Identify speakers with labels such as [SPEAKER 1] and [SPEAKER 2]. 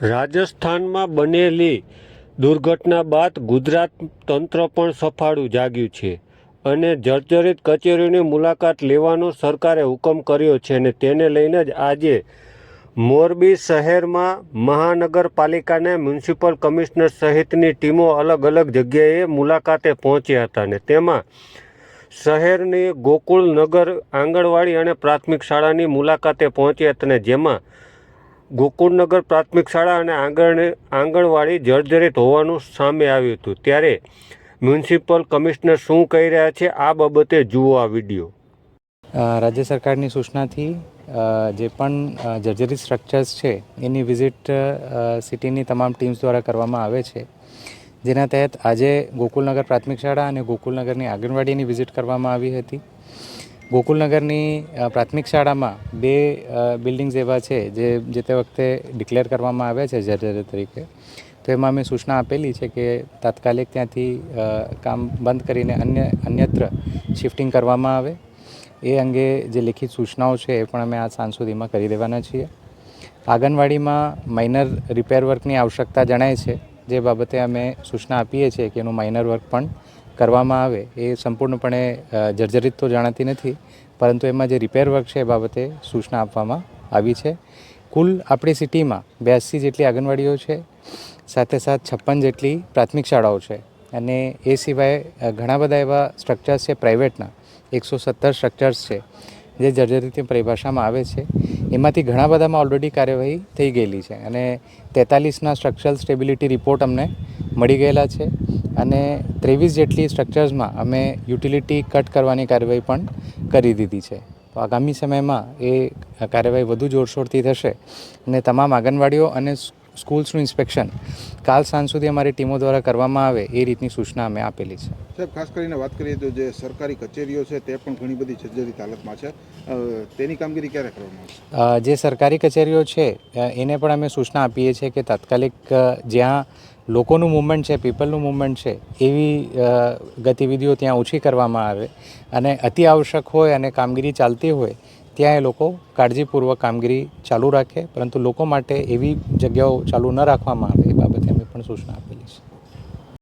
[SPEAKER 1] રાજસ્થાનમાં બનેલી દુર્ઘટના બાદ ગુજરાત તંત્ર પણ સફાળું જાગ્યું છે અને જર્જરિત કચેરીની મુલાકાત લેવાનો સરકારે હુકમ કર્યો છે અને તેને લઈને જ આજે મોરબી શહેરમાં મહાનગરપાલિકાને મ્યુનિસિપલ કમિશનર સહિતની ટીમો અલગ અલગ જગ્યાએ મુલાકાતે પહોંચ્યા હતા અને તેમાં શહેરની ગોકુળનગર આંગણવાડી અને પ્રાથમિક શાળાની મુલાકાતે પહોંચ્યા હતા અને જેમાં ગોકુળનગર પ્રાથમિક શાળા અને આંગણ, આંગણવાડી જર્જરિત હોવાનું સામે આવ્યું હતું. ત્યારે મ્યુનિસિપલ કમિશનર શું કહી રહ્યા છે, આ બાબતે જુઓ આ વીડિયો.
[SPEAKER 2] રાજ્ય સરકારની સૂચનાથી જે પણ જર્જરી સ્ટ્રક્ચર્સ છે, એની વિઝિટ સિટીની તમામ ટીમ્સ દ્વારા કરવામાં આવે છે. જેના તહેત આજે ગોકુલનગર પ્રાથમિક શાળા અને ગોકુલનગરની આંગણવાડીની વિઝિટ કરવામાં આવી હતી. ગોકુલનગરની પ્રાથમિક શાળામાં બે બિલ્ડિંગ્સ એવા છે જે જે તે વખતે ડિક્લેર કરવામાં આવ્યા છે જર્જર તરીકે. તો એમાં મેં સૂચના આપેલી છે કે તાત્કાલિક ત્યાંથી કામ બંધ કરીને અન્ય, અન્યત્ર શિફ્ટિંગ કરવામાં આવે. એ અંગે જે લેખિત સૂચનાઓ છે એ પણ અમે આ સાંજ સુધીમાં કરી દેવાના છીએ. આંગણવાડીમાં માઇનર રિપેર વર્કની આવશ્યકતા જણાય છે. જે બાબતે અમે સૂચના આપીએ છીએ કે એનું માઇનર વર્ક પણ કરવામાં આવે એ સંપૂર્ણપણે જર્જરિત તો જાણાતી નથી, પરંતુ એમાં જે રિપેર વર્ક છે એ બાબતે સૂચના આપવામાં આવી છે. કુલ આપણી સિટીમાં બ્યાસી જેટલી આંગણવાડીઓ છે, સાથે સાથ છપ્પન જેટલી પ્રાથમિક શાળાઓ છે. અને એ સિવાય ઘણા બધા એવા સ્ટ્રક્ચર્સ છે પ્રાઇવેટના એકસો સત્તર સ્ટ્રક્ચર્સ છે, જે જર્જરિતની પરિભાષામાં આવે છે. એમાંથી ઘણા બધામાં ઓલરેડી કાર્યવાહી થઈ ગયેલી છે. અને તેતાલીસના સ્ટ્રક્ચરલ સ્ટેબિલિટી રિપોર્ટ અમને મળી ગયેલા છે અને ત્રેવીસ જેટલી સ્ટ્રક્ચર્સમાં અમે યુટિલિટી કટ કરવાની કાર્યવાહી પણ કરી દીધી છે. તો આગામી સમયમાં એ કાર્યવાહી વધુ જોરશોરથી થશે અને તમામ આંગણવાડીઓ અને સ્કૂલ્સનું ઇન્સ્પેક્શન કાલ સાંજ સુધી અમારી ટીમો દ્વારા કરવામાં આવે એ રીતની સૂચના અમે આપેલી છે.
[SPEAKER 3] સાહેબ ખાસ કરીને વાત કરીએ તો જે સરકારી કચેરીઓ છે તે પણ ઘણી બધી જર્જરિત હાલતમાં છે. તેની કામગીરી ક્યારે કરવામાં આવશે?
[SPEAKER 2] જે સરકારી કચેરીઓ છે એને પણ અમે સૂચના આપીએ છીએ કે તાત્કાલિક જ્યાં લોકોનું મુવમેન્ટ છે પીપલનું મુવમેન્ટ છે એવી ગતિવિધિઓ ત્યાં ઓછી કરવામાં આવે અને અતિ આવશ્યક હોય અને કામગીરી ચાલતી હોય ત્યાં એ લોકો કાળજીપૂર્વક કામગીરી ચાલુ રાખે, પરંતુ લોકો માટે એવી જગ્યાઓ ચાલુ ન રાખવામાં આવે એ બાબતે અમે પણ સૂચના આપેલી